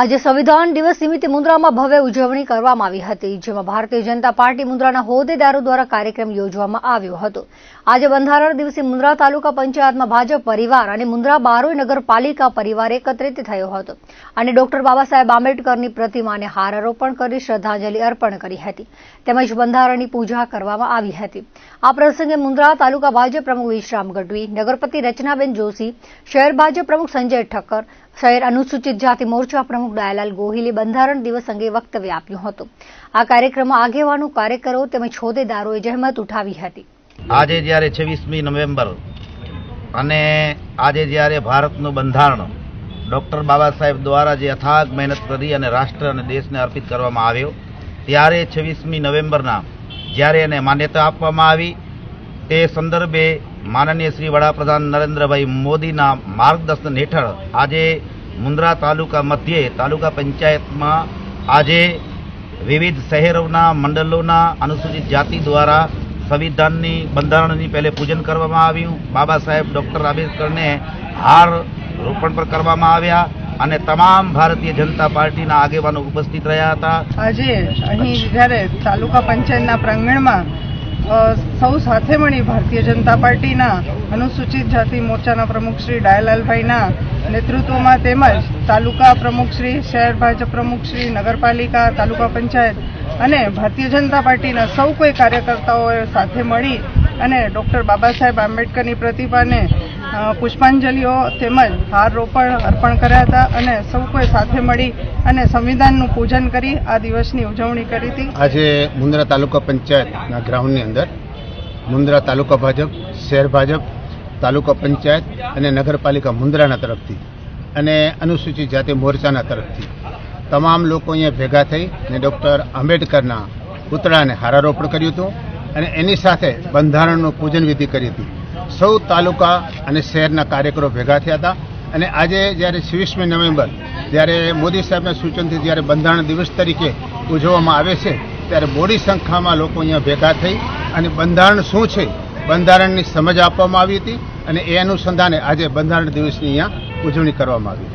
આજે સંવિધાન દિવસ નિમિત્તે મુન્દ્રામાં ભવ્ય ઉજવણી કરવામાં આવી હતી, જેમાં ભારતીય જનતા પાર્ટી મુન્દ્રાના હોદ્દેદારો દ્વારા કાર્યક્રમ યોજવામાં આવ્યો હતો. આજે બંધારણ દિવસે મુન્દ્રા તાલુકા પંચાયતમાં ભાજપ પરિવાર અને મુન્દ્રા બારોઈ નગરપાલિકા પરિવાર એકત્રિત થયો હતો અને ડોક્ટર બાબા સાહેબ આંબેડકરની પ્રતિમાને હારારોપણ કરી શ્રદ્ધાંજલિ અર્પણ કરી હતી. તેમજ બંધારણની પૂજા કરવામાં આવી હતી. આ પ્રસંગે મુન્દ્રા તાલુકા ભાજપ પ્રમુખ વિશ્રામ ગઢવી, નગરપતિ રચનાબેન જોશી, શહેર ભાજપ પ્રમુખ સંજય ઠક્કર શહેર અનુસૂચિત જાતિ મોરચા પ્રમુખ દયાલાલ ગોહિલે બંધારણ દિવસ અંગે વક્તવ્ય આપ્યું હતું. આ કાર્યક્રમમાં આગેવાનો, કાર્યકરો તેમજ હોદ્દેદારોએ જહેમત ઉઠાવી હતી. આજે જ્યારે છવ્વીસમી નવેમ્બર અને આજે જ્યારે ભારતનું બંધારણ ડૉક્ટર બાબા સાહેબ દ્વારા જે અથાગ મહેનત કરી અને રાષ્ટ્ર અને દેશને અર્પિત કરવામાં આવ્યો, ત્યારે છવ્વીસમી નવેમ્બરના જ્યારે એને માન્યતા આપવામાં આવી, તે સંદર્ભે માનનીય શ્રી વડાપ્રધાન નરેન્દ્રભાઈ મોદીના માર્ગદર્શન હેઠળ આજે મુન્દ્રા તાલુકા મધ્યે, તાલુકા પંચાયતમાં આજે વિવિધ શહેરોના, મંડળોના અનુસૂચિત જાતિ દ્વારા સંવિધાનની બંધારણની પહેલે પૂજન કરવામાં આવ્યું. બાબા સાહેબ ડૉક્ટર આંબેડકરને હાર રોપણ પર કરવામાં આવ્યા અને તમામ ભારતીય જનતા પાર્ટીના આગેવાનો ઉપસ્થિત રહ્યા હતા. આજે અહીં જ્યારે તાલુકા પંચાયતના પ્રાંગણમાં સૌ સાથે મળી ભારતીય જનતા પાર્ટીના અનુસૂચિત જાતિ મોરચાના પ્રમુખ શ્રી ડાયલાલભાઈના નેતૃત્વમાં તેમજ તાલુકા પ્રમુખ શ્રી, શહેર ભાજપ પ્રમુખ શ્રી, નગરપાલિકા, તાલુકા પંચાયત અને ભારતીય જનતા પાર્ટીના સૌ કોઈ કાર્યકર્તાઓએ સાથે મળી અને ડૉક્ટર બાબા સાહેબ આંબેડકરની પ્રતિભાને પુષ્પાંજલિઓ તેમજ હાર રોપણ અર્પણ કર્યા હતા અને સૌ કોઈ સાથે મળી અને સંવિધાનનું પૂજન કરી આ દિવસની ઉજવણી કરી હતી. આજે મુન્દ્રા તાલુકા પંચાયતના ગ્રાઉન્ડની અંદર મુન્દ્રા તાલુકા ભાજપ, શહેર ભાજપ, તાલુકા પંચાયત અને નગરપાલિકા મુન્દ્રાના તરફથી અને અનુસૂચિત જાતિ મોરચાના તરફથી તમામ લોકો અહીંયા ભેગા થઈ અને ડૉક્ટર આંબેડકરના પુતળાને હારારોપણ કર્યું હતું અને એની સાથે બંધારણનું પૂજન વિધિ કરી હતી. સૌ તાલુકા અને શહેરના કાર્યકરો ભેગા થયા હતા. અને આજે જ્યારે છવ્વીસમી નવેમ્બર, જ્યારે મોદી સાહેબના સૂચનથી જ્યારે બંધારણ દિવસ તરીકે ઉજવવામાં આવે છે, ત્યારે મોટી સંખ્યામાં લોકો અહીંયા ભેગા થઈ અને બંધારણ શું છે, બંધારણની સમજ આપવામાં આવી હતી અને એ અનુસંધાને આજે બંધારણ દિવસની અહીંયા ઉજવણી કરવામાં આવી.